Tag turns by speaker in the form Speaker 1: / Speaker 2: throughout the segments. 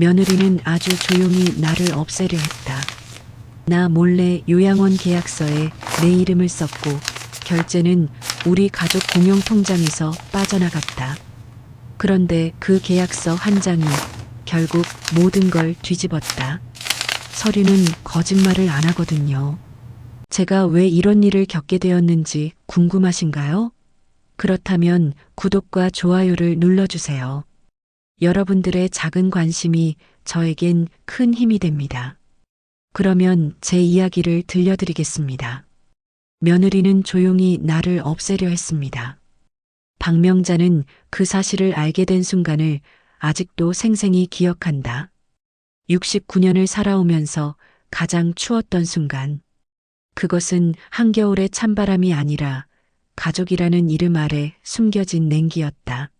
Speaker 1: 며느리는 아주 조용히 나를 없애려 했다. 나 몰래 요양원 계약서에 내 이름을 썼고 결제는 우리 가족 공용 통장에서 빠져나갔다. 그런데 그 계약서 한 장이 결국 모든 걸 뒤집었다. 서류는 거짓말을 안 하거든요. 제가 왜 이런 일을 겪게 되었는지 궁금하신가요? 그렇다면 구독과 좋아요를 눌러주세요. 여러분들의 작은 관심이 저에겐 큰 힘이 됩니다. 그러면 제 이야기를 들려드리겠습니다. 며느리는 조용히 나를 없애려 했습니다. 박명자는 그 사실을 알게 된 순간을 아직도 생생히 기억한다. 69년을 살아오면서 가장 추웠던 순간. 그것은 한겨울의 찬바람이 아니라 가족이라는 이름 아래 숨겨진 냉기였다.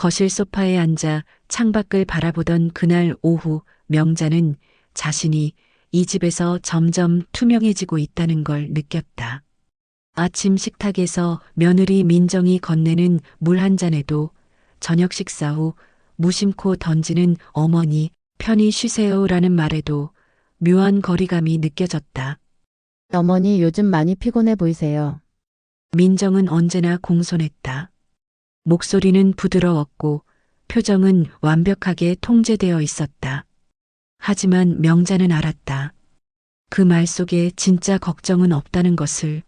Speaker 1: 거실 소파에 앉아 창밖을 바라보던 그날 오후 명자는 자신이 이 집에서 점점 투명해지고 있다는 걸 느꼈다. 아침 식탁에서 며느리 민정이 건네는 물 한 잔에도 저녁 식사 후 무심코 던지는 어머니 편히 쉬세요라는 말에도 묘한 거리감이 느껴졌다.
Speaker 2: 어머니 요즘 많이 피곤해 보이세요.
Speaker 1: 민정은 언제나 공손했다. 목소리는 부드러웠고 표정은 완벽하게 통제되어 있었다. 하지만 명자는 알았다. 그 말 속에 진짜 걱정은 없다는 것을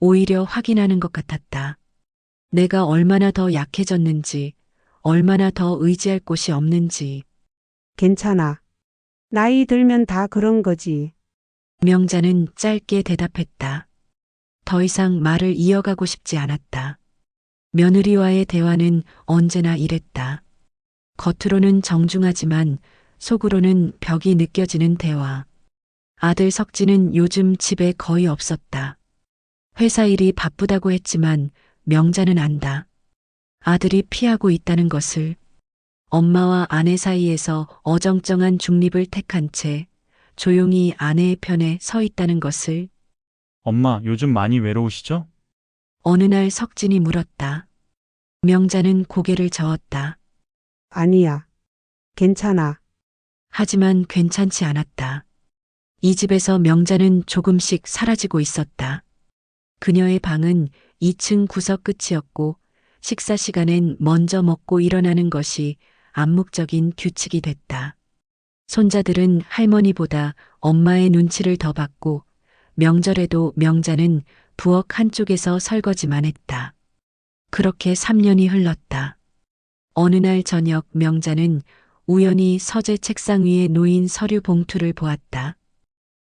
Speaker 1: 오히려 확인하는 것 같았다. 내가 얼마나 더 약해졌는지, 얼마나 더 의지할 곳이 없는지,
Speaker 3: 괜찮아. 나이 들면 다 그런 거지.
Speaker 1: 명자는 짧게 대답했다. 더 이상 말을 이어가고 싶지 않았다. 며느리와의 대화는 언제나 이랬다. 겉으로는 정중하지만 속으로는 벽이 느껴지는 대화. 아들 석진은 요즘 집에 거의 없었다. 회사 일이 바쁘다고 했지만 명자는 안다. 아들이 피하고 있다는 것을 엄마와 아내 사이에서 어정쩡한 중립을 택한 채 조용히 아내의 편에 서 있다는 것을
Speaker 4: 엄마, 요즘 많이 외로우시죠?
Speaker 1: 어느 날 석진이 물었다. 명자는 고개를 저었다.
Speaker 3: 아니야. 괜찮아.
Speaker 1: 하지만 괜찮지 않았다. 이 집에서 명자는 조금씩 사라지고 있었다. 그녀의 방은 2층 구석 끝이었고 식사 시간엔 먼저 먹고 일어나는 것이 암묵적인 규칙이 됐다. 손자들은 할머니보다 엄마의 눈치를 더 받고 명절에도 명자는 부엌 한쪽에서 설거지만 했다. 그렇게 3년이 흘렀다. 어느 날 저녁 명자는 우연히 서재 책상 위에 놓인 서류 봉투를 보았다.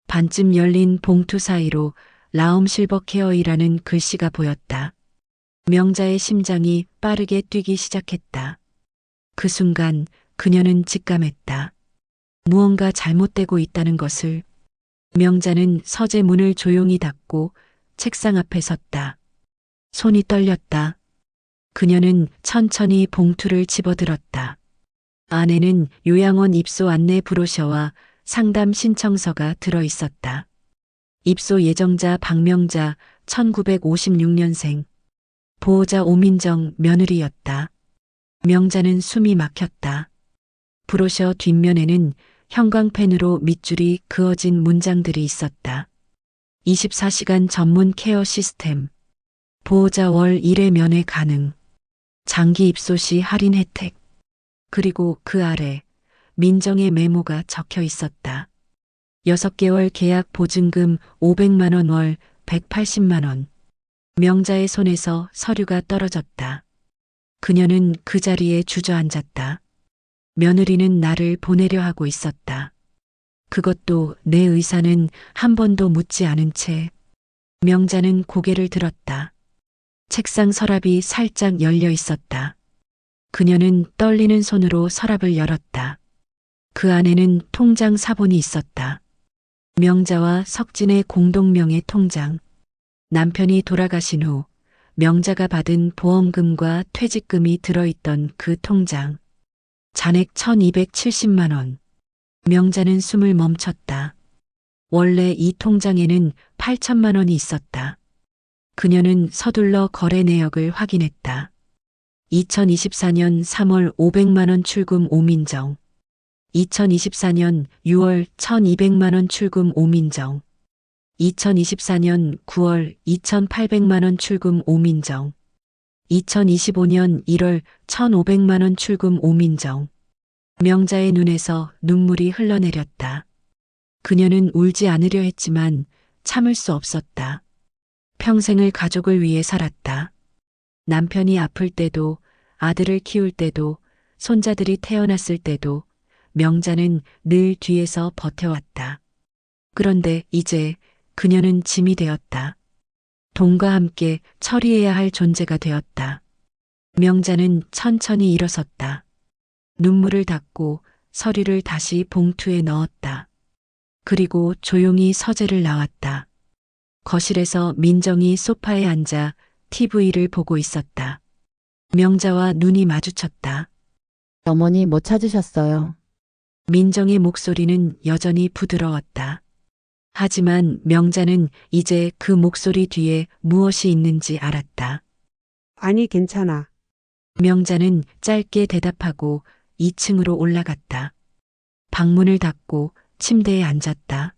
Speaker 1: 반쯤 열린 봉투 사이로 라움 실버 케어이라는 글씨가 보였다. 명자의 심장이 빠르게 뛰기 시작했다. 그 순간 그녀는 직감했다. 무언가 잘못되고 있다는 것을 명자는 서재 문을 조용히 닫고 책상 앞에 섰다. 손이 떨렸다. 그녀는 천천히 봉투를 집어들었다. 안에는 요양원 입소 안내 브로셔와 상담 신청서가 들어 있었다. 입소 예정자 박명자 1956년생. 보호자 오민정 며느리였다. 명자는 숨이 막혔다. 브로셔 뒷면에는 형광펜으로 밑줄이 그어진 문장들이 있었다. 24시간 전문 케어 시스템. 보호자 월 1회 면회 가능. 장기 입소 시 할인 혜택. 그리고 그 아래 민정의 메모가 적혀 있었다. 6개월 계약 보증금 500만원 월 180만원. 명자의 손에서 서류가 떨어졌다. 그녀는 그 자리에 주저앉았다. 며느리는 나를 보내려 하고 있었다. 그것도 내 의사는 한 번도 묻지 않은 채 명자는 고개를 들었다. 책상 서랍이 살짝 열려 있었다. 그녀는 떨리는 손으로 서랍을 열었다. 그 안에는 통장 사본이 있었다. 명자와 석진의 공동명의 통장. 남편이 돌아가신 후 명자가 받은 보험금과 퇴직금이 들어있던 그 통장. 잔액 1270만 원. 명자는 숨을 멈췄다. 원래 이 통장에는 8천만 원이 있었다. 그녀는 서둘러 거래 내역을 확인했다. 2024년 3월 500만 원 출금 오민정. 2024년 6월 1200만 원 출금 오민정. 2024년 9월 2800만 원 출금 오민정. 2025년 1월 1500만 원 출금 오민정. 명자의 눈에서 눈물이 흘러내렸다. 그녀는 울지 않으려 했지만 참을 수 없었다. 평생을 가족을 위해 살았다. 남편이 아플 때도, 아들을 키울 때도, 손자들이 태어났을 때도, 명자는 늘 뒤에서 버텨왔다. 그런데 이제 그녀는 짐이 되었다. 돈과 함께 처리해야 할 존재가 되었다. 명자는 천천히 일어섰다. 눈물을 닦고 서류를 다시 봉투에 넣었다. 그리고 조용히 서재를 나왔다. 거실에서 민정이 소파에 앉아 TV를 보고 있었다. 명자와 눈이 마주쳤다.
Speaker 2: 어머니 못 찾으셨어요.
Speaker 1: 민정의 목소리는 여전히 부드러웠다. 하지만 명자는 이제 그 목소리 뒤에 무엇이 있는지 알았다.
Speaker 3: 아니, 괜찮아.
Speaker 1: 명자는 짧게 대답하고 2층으로 올라갔다. 방문을 닫고 침대에 앉았다.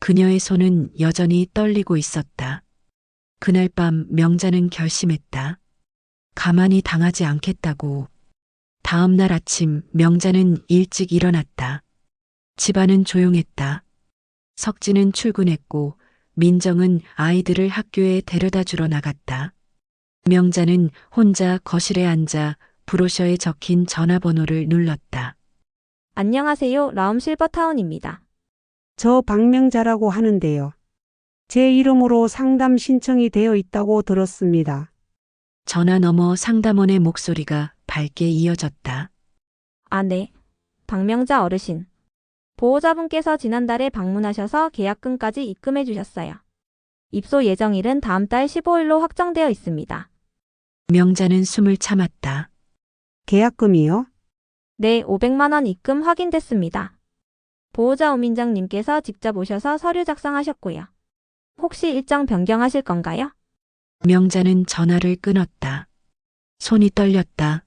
Speaker 1: 그녀의 손은 여전히 떨리고 있었다. 그날 밤 명자는 결심했다. 가만히 당하지 않겠다고. 다음 날 아침 명자는 일찍 일어났다. 집안은 조용했다. 석진은 출근했고 민정은 아이들을 학교에 데려다 주러 나갔다. 명자는 혼자 거실에 앉아 브로셔에 적힌 전화번호를 눌렀다.
Speaker 5: 안녕하세요. 라움 실버타운입니다.
Speaker 3: 저 박명자라고 하는데요. 제 이름으로 상담 신청이 되어 있다고 들었습니다.
Speaker 1: 전화 너머 상담원의 목소리가 밝게 이어졌다.
Speaker 5: 아, 네. 박명자 어르신. 보호자분께서 지난달에 방문하셔서 계약금까지 입금해 주셨어요. 입소 예정일은 다음 달 15일로 확정되어 있습니다.
Speaker 1: 명자는 숨을 참았다.
Speaker 3: 계약금이요?
Speaker 5: 네, 500만 원 입금 확인됐습니다. 보호자 오민정님께서 직접 오셔서 서류 작성하셨고요. 혹시 일정 변경하실 건가요?
Speaker 1: 명자는 전화를 끊었다. 손이 떨렸다.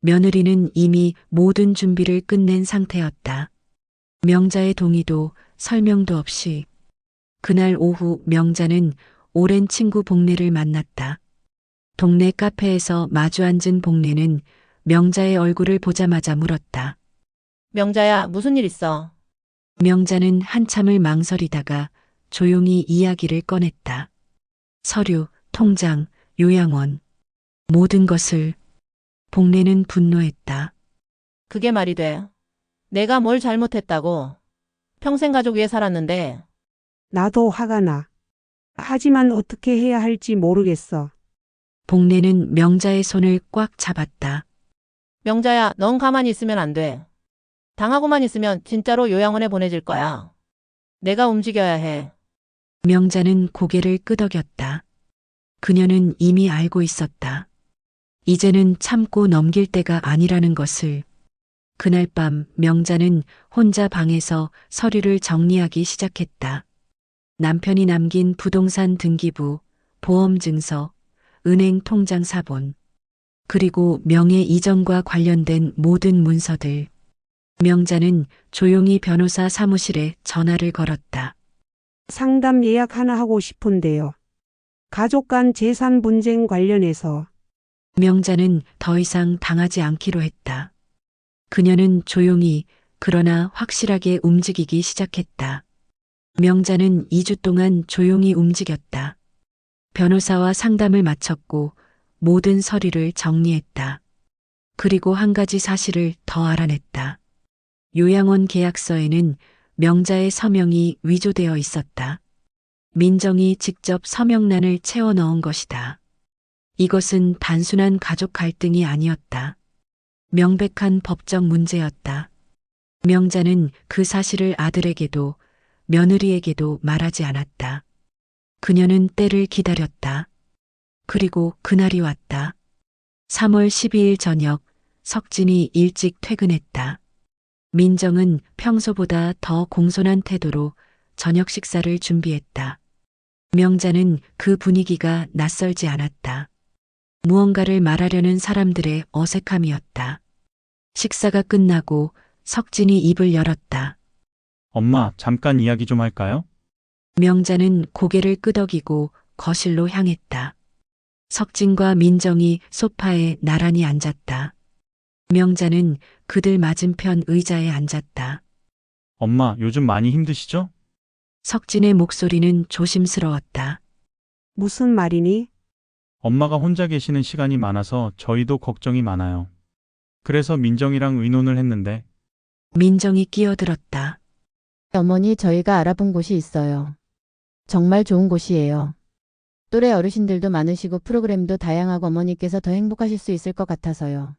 Speaker 1: 며느리는 이미 모든 준비를 끝낸 상태였다. 명자의 동의도 설명도 없이 그날 오후 명자는 오랜 친구 복례를 만났다. 동네 카페에서 마주 앉은 복례는 명자의 얼굴을 보자마자 물었다.
Speaker 6: 명자야, 무슨 일 있어?
Speaker 1: 명자는 한참을 망설이다가 조용히 이야기를 꺼냈다. 서류, 통장, 요양원, 모든 것을 복례는 분노했다.
Speaker 6: 그게 말이 돼. 내가 뭘 잘못했다고. 평생 가족 위해 살았는데,
Speaker 3: 나도 화가 나. 하지만 어떻게 해야 할지 모르겠어.
Speaker 1: 복례는 명자의 손을 꽉 잡았다.
Speaker 6: 명자야, 넌 가만히 있으면 안 돼. 당하고만 있으면 진짜로 요양원에 보내질 거야. 내가 움직여야 해.
Speaker 1: 명자는 고개를 끄덕였다. 그녀는 이미 알고 있었다. 이제는 참고 넘길 때가 아니라는 것을. 그날 밤 명자는 혼자 방에서 서류를 정리하기 시작했다. 남편이 남긴 부동산 등기부, 보험증서, 은행 통장 사본, 그리고 명예 이전과 관련된 모든 문서들. 명자는 조용히 변호사 사무실에 전화를 걸었다.
Speaker 3: 상담 예약 하나 하고 싶은데요. 가족 간 재산 분쟁 관련해서
Speaker 1: 명자는 더 이상 당하지 않기로 했다. 그녀는 조용히 그러나 확실하게 움직이기 시작했다. 명자는 2주 동안 조용히 움직였다. 변호사와 상담을 마쳤고 모든 서류를 정리했다. 그리고 한 가지 사실을 더 알아냈다. 요양원 계약서에는 명자의 서명이 위조되어 있었다. 민정이 직접 서명란을 채워 넣은 것이다. 이것은 단순한 가족 갈등이 아니었다. 명백한 법적 문제였다. 명자는 그 사실을 아들에게도 며느리에게도 말하지 않았다. 그녀는 때를 기다렸다. 그리고 그날이 왔다. 3월 12일 저녁 석진이 일찍 퇴근했다. 민정은 평소보다 더 공손한 태도로 저녁 식사를 준비했다. 명자는 그 분위기가 낯설지 않았다. 무언가를 말하려는 사람들의 어색함이었다. 식사가 끝나고 석진이 입을 열었다.
Speaker 4: 엄마, 잠깐 이야기 좀 할까요?
Speaker 1: 명자는 고개를 끄덕이고 거실로 향했다. 석진과 민정이 소파에 나란히 앉았다. 명자는 그들 맞은편 의자에 앉았다.
Speaker 4: 엄마, 요즘 많이 힘드시죠?
Speaker 1: 석진의 목소리는 조심스러웠다.
Speaker 3: 무슨 말이니?
Speaker 4: 엄마가 혼자 계시는 시간이 많아서 저희도 걱정이 많아요. 그래서 민정이랑 의논을 했는데,
Speaker 1: 민정이 끼어들었다.
Speaker 2: 어머니 저희가 알아본 곳이 있어요. 정말 좋은 곳이에요. 또래 어르신들도 많으시고 프로그램도 다양하고 어머니께서 더 행복하실 수 있을 것 같아서요.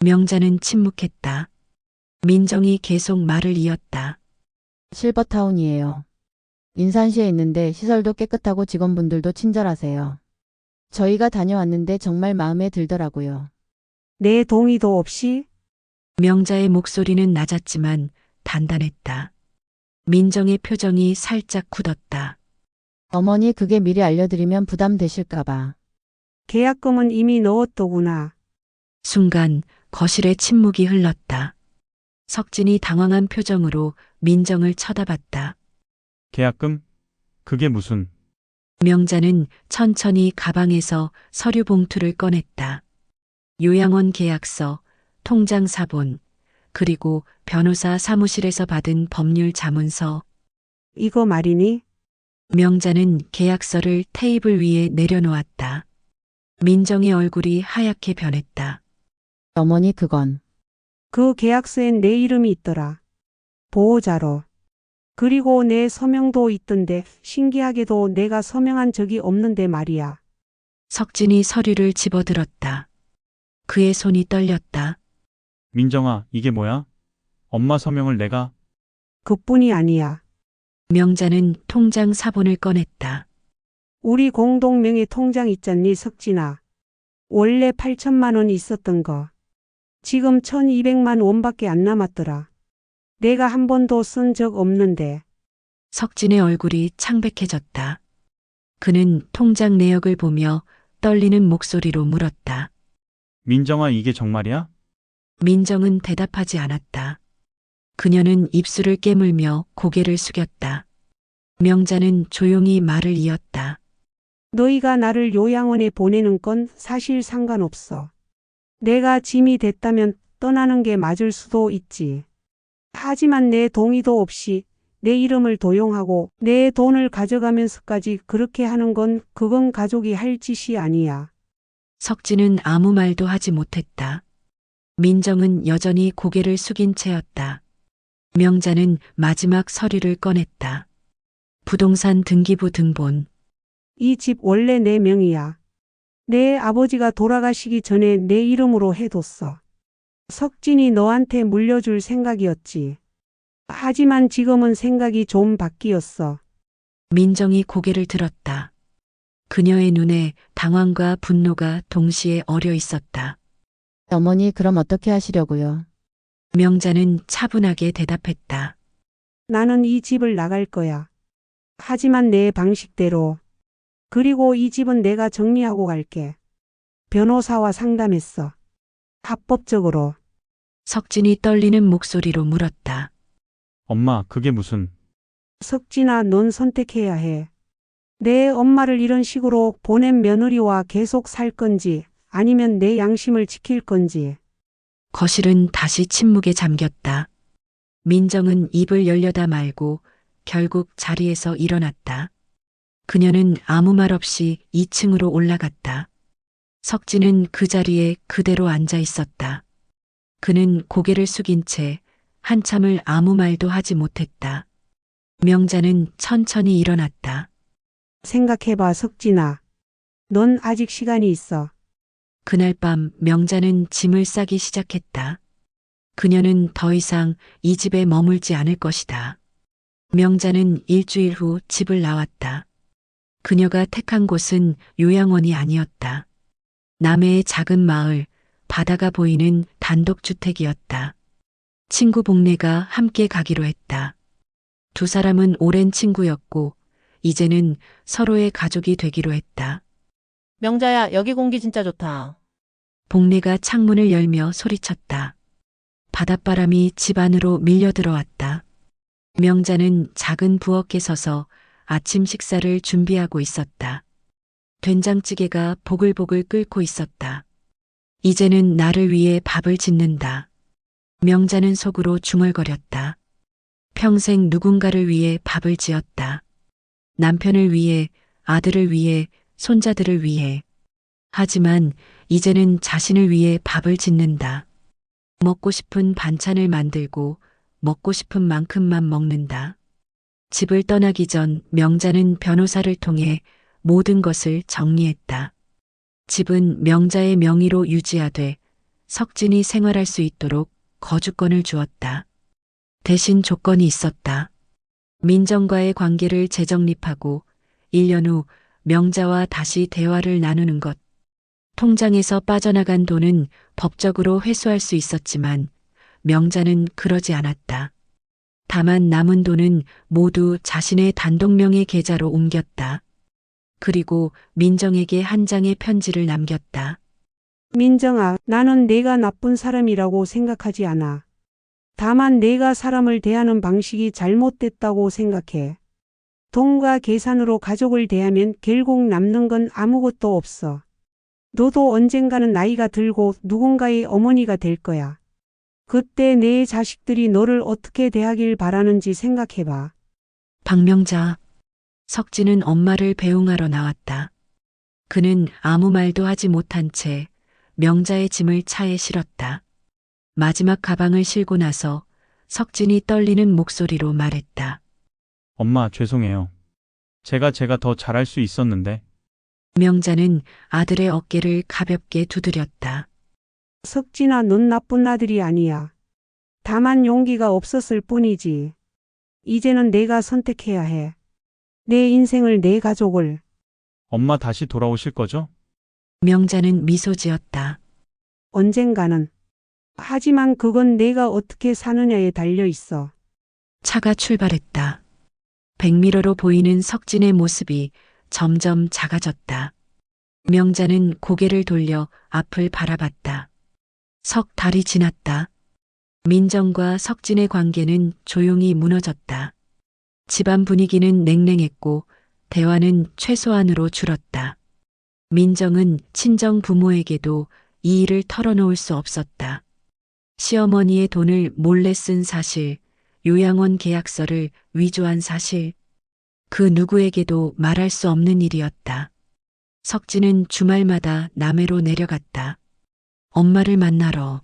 Speaker 1: 명자는 침묵했다. 민정이 계속 말을 이었다.
Speaker 2: 실버타운이에요. 인산시에 있는데 시설도 깨끗하고 직원분들도 친절하세요. 저희가 다녀왔는데 정말 마음에 들더라고요.
Speaker 3: 내 동의도 없이?
Speaker 1: 명자의 목소리는 낮았지만 단단했다. 민정의 표정이 살짝 굳었다.
Speaker 2: 어머니 그게 미리 알려드리면 부담되실까봐.
Speaker 3: 계약금은 이미 넣었더구나.
Speaker 1: 순간 거실에 침묵이 흘렀다. 석진이 당황한 표정으로 민정을 쳐다봤다.
Speaker 4: 계약금? 그게 무슨,
Speaker 1: 명자는 천천히 가방에서 서류 봉투를 꺼냈다. 요양원 계약서, 통장 사본, 그리고 변호사 사무실에서 받은 법률 자문서.
Speaker 3: 이거 말이니?
Speaker 1: 명자는 계약서를 테이블 위에 내려놓았다. 민정의 얼굴이 하얗게 변했다.
Speaker 2: 어머니 그건
Speaker 3: 그 계약서엔 내 이름이 있더라. 보호자로. 그리고 내 서명도 있던데 신기하게도 내가 서명한 적이 없는데 말이야.
Speaker 1: 석진이 서류를 집어들었다. 그의 손이 떨렸다.
Speaker 4: 민정아, 이게 뭐야? 엄마 서명을 내가,
Speaker 3: 그뿐이 아니야.
Speaker 1: 명자는 통장 사본을 꺼냈다.
Speaker 3: 우리 공동명의 통장 있잖니 석진아. 원래 8천만 원 있었던 거. 지금 1200만 원밖에 안 남았더라. 내가 한 번도 쓴 적 없는데.
Speaker 1: 석진의 얼굴이 창백해졌다. 그는 통장 내역을 보며 떨리는 목소리로 물었다.
Speaker 4: 민정아, 이게 정말이야?
Speaker 1: 민정은 대답하지 않았다. 그녀는 입술을 깨물며 고개를 숙였다. 명자는 조용히 말을 이었다.
Speaker 3: 너희가 나를 요양원에 보내는 건 사실 상관없어. 내가 짐이 됐다면 떠나는 게 맞을 수도 있지. 하지만 내 동의도 없이 내 이름을 도용하고 내 돈을 가져가면서까지 그렇게 하는 건 그건 가족이 할 짓이 아니야.
Speaker 1: 석진은 아무 말도 하지 못했다. 민정은 여전히 고개를 숙인 채였다. 명자는 마지막 서류를 꺼냈다. 부동산 등기부 등본.
Speaker 3: 이 집 원래 내 명이야. 내 아버지가 돌아가시기 전에 내 이름으로 해뒀어. 석진이 너한테 물려줄 생각이었지. 하지만 지금은 생각이 좀 바뀌었어.
Speaker 1: 민정이 고개를 들었다. 그녀의 눈에 당황과 분노가 동시에 어려 있었다.
Speaker 2: 어머니 그럼 어떻게 하시려고요?
Speaker 1: 명자는 차분하게 대답했다.
Speaker 3: 나는 이 집을 나갈 거야. 하지만 내 방식대로. 그리고 이 집은 내가 정리하고 갈게. 변호사와 상담했어. 합법적으로.
Speaker 1: 석진이 떨리는 목소리로 물었다.
Speaker 4: 엄마, 그게 무슨,
Speaker 3: 석진아, 넌 선택해야 해. 내 엄마를 이런 식으로 보낸 며느리와 계속 살 건지, 아니면 내 양심을 지킬 건지.
Speaker 1: 거실은 다시 침묵에 잠겼다. 민정은 입을 열려다 말고 결국 자리에서 일어났다. 그녀는 아무 말 없이 2층으로 올라갔다. 석진은 그 자리에 그대로 앉아 있었다. 그는 고개를 숙인 채 한참을 아무 말도 하지 못했다. 명자는 천천히 일어났다.
Speaker 3: 생각해봐, 석진아. 넌 아직 시간이 있어.
Speaker 1: 그날 밤 명자는 짐을 싸기 시작했다. 그녀는 더 이상 이 집에 머물지 않을 것이다. 명자는 일주일 후 집을 나왔다. 그녀가 택한 곳은 요양원이 아니었다. 남해의 작은 마을, 바다가 보이는 단독주택이었다. 친구 복례가 함께 가기로 했다. 두 사람은 오랜 친구였고, 이제는 서로의 가족이 되기로 했다.
Speaker 6: 명자야, 여기 공기 진짜 좋다.
Speaker 1: 복례가 창문을 열며 소리쳤다. 바닷바람이 집 안으로 밀려 들어왔다. 명자는 작은 부엌에 서서 아침 식사를 준비하고 있었다. 된장찌개가 보글보글 끓고 있었다. 이제는 나를 위해 밥을 짓는다. 명자는 속으로 중얼거렸다. 평생 누군가를 위해 밥을 지었다. 남편을 위해, 아들을 위해, 손자들을 위해. 하지만 이제는 자신을 위해 밥을 짓는다. 먹고 싶은 반찬을 만들고 먹고 싶은 만큼만 먹는다. 집을 떠나기 전 명자는 변호사를 통해 모든 것을 정리했다. 집은 명자의 명의로 유지하되 석진이 생활할 수 있도록 거주권을 주었다. 대신 조건이 있었다. 민정과의 관계를 재정립하고 1년 후 명자와 다시 대화를 나누는 것. 통장에서 빠져나간 돈은 법적으로 회수할 수 있었지만 명자는 그러지 않았다. 다만 남은 돈은 모두 자신의 단독명의 계좌로 옮겼다. 그리고 민정에게 한 장의 편지를 남겼다.
Speaker 3: 민정아, 나는 내가 나쁜 사람이라고 생각하지 않아. 다만 내가 사람을 대하는 방식이 잘못됐다고 생각해. 돈과 계산으로 가족을 대하면 결국 남는 건 아무것도 없어. 너도 언젠가는 나이가 들고 누군가의 어머니가 될 거야. 그때 내 자식들이 너를 어떻게 대하길 바라는지 생각해봐.
Speaker 1: 박명자. 석진은 엄마를 배웅하러 나왔다. 그는 아무 말도 하지 못한 채 명자의 짐을 차에 실었다. 마지막 가방을 실고 나서 석진이 떨리는 목소리로 말했다.
Speaker 4: 엄마, 죄송해요. 제가 제가 더 잘할 수 있었는데.
Speaker 1: 명자는 아들의 어깨를 가볍게 두드렸다.
Speaker 3: 석진아, 넌 나쁜 아들이 아니야. 다만 용기가 없었을 뿐이지. 이제는 내가 선택해야 해. 내 인생을, 내 가족을.
Speaker 4: 엄마 다시 돌아오실 거죠?
Speaker 1: 명자는 미소 지었다.
Speaker 3: 언젠가는. 하지만 그건 내가 어떻게 사느냐에 달려 있어.
Speaker 1: 차가 출발했다. 백미러로 보이는 석진의 모습이 점점 작아졌다. 명자는 고개를 돌려 앞을 바라봤다. 석 달이 지났다. 민정과 석진의 관계는 조용히 무너졌다. 집안 분위기는 냉랭했고 대화는 최소한으로 줄었다. 민정은 친정 부모에게도 이 일을 털어놓을 수 없었다. 시어머니의 돈을 몰래 쓴 사실, 요양원 계약서를 위조한 사실, 그 누구에게도 말할 수 없는 일이었다. 석진은 주말마다 남해로 내려갔다. 엄마를 만나러.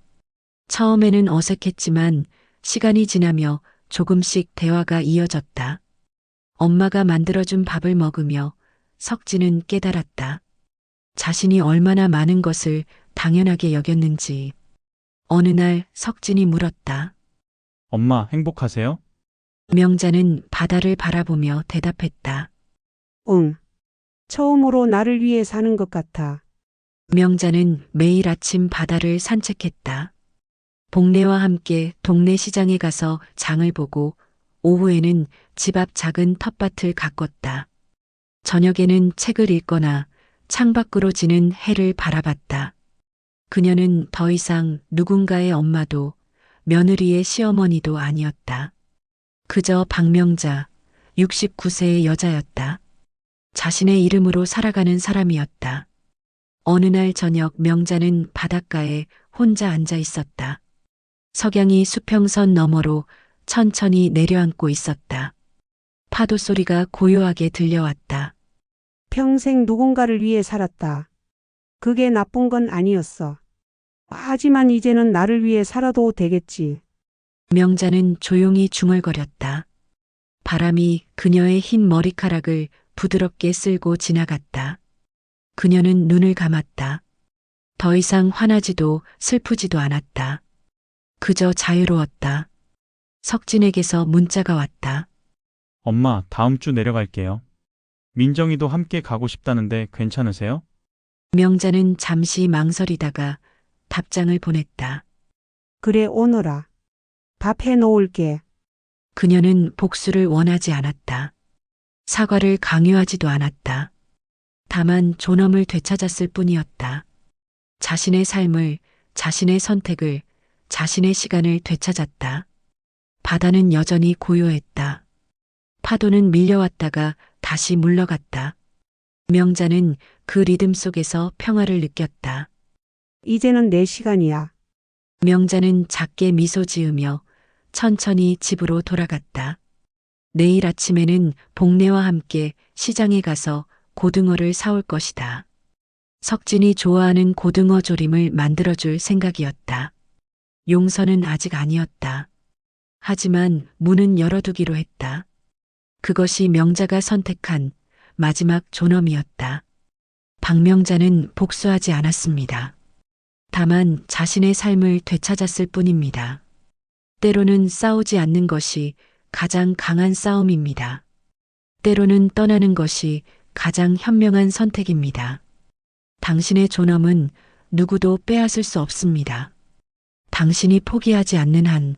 Speaker 1: 처음에는 어색했지만 시간이 지나며 조금씩 대화가 이어졌다. 엄마가 만들어준 밥을 먹으며 석진은 깨달았다. 자신이 얼마나 많은 것을 당연하게 여겼는지. 어느 날 석진이 물었다.
Speaker 4: 엄마, 행복하세요?
Speaker 1: 명자는 바다를 바라보며 대답했다.
Speaker 3: 응. 처음으로 나를 위해 사는 것 같아.
Speaker 1: 명자는 매일 아침 바다를 산책했다. 복례와 함께 동네 시장에 가서 장을 보고 오후에는 집 앞 작은 텃밭을 가꿨다. 저녁에는 책을 읽거나 창밖으로 지는 해를 바라봤다. 그녀는 더 이상 누군가의 엄마도 며느리의 시어머니도 아니었다. 그저 박명자, 69세의 여자였다. 자신의 이름으로 살아가는 사람이었다. 어느 날 저녁 명자는 바닷가에 혼자 앉아 있었다. 석양이 수평선 너머로 천천히 내려앉고 있었다. 파도 소리가 고요하게 들려왔다.
Speaker 3: 평생 누군가를 위해 살았다. 그게 나쁜 건 아니었어. 하지만 이제는 나를 위해 살아도 되겠지.
Speaker 1: 명자는 조용히 중얼거렸다. 바람이 그녀의 흰 머리카락을 부드럽게 쓸고 지나갔다. 그녀는 눈을 감았다. 더 이상 화나지도 슬프지도 않았다. 그저 자유로웠다. 석진에게서 문자가 왔다.
Speaker 4: 엄마, 다음 주 내려갈게요. 민정이도 함께 가고 싶다는데 괜찮으세요?
Speaker 1: 명자는 잠시 망설이다가 답장을 보냈다.
Speaker 3: 그래, 오너라. 밥 해놓을게.
Speaker 1: 그녀는 복수를 원하지 않았다. 사과를 강요하지도 않았다. 다만 존엄을 되찾았을 뿐이었다. 자신의 삶을, 자신의 선택을, 자신의 시간을 되찾았다. 바다는 여전히 고요했다. 파도는 밀려왔다가 다시 물러갔다. 명자는 그 리듬 속에서 평화를 느꼈다.
Speaker 3: 이제는 내 시간이야.
Speaker 1: 명자는 작게 미소 지으며 천천히 집으로 돌아갔다. 내일 아침에는 복례와 함께 시장에 가서 고등어를 사올 것이다. 석진이 좋아하는 고등어 조림을 만들어줄 생각이었다. 용서는 아직 아니었다. 하지만 문은 열어두기로 했다. 그것이 명자가 선택한 마지막 존엄이었다. 박명자는 복수하지 않았습니다. 다만 자신의 삶을 되찾았을 뿐입니다. 때로는 싸우지 않는 것이 가장 강한 싸움입니다. 때로는 떠나는 것이 가장 현명한 선택입니다. 당신의 존엄은 누구도 빼앗을 수 없습니다. 당신이 포기하지 않는 한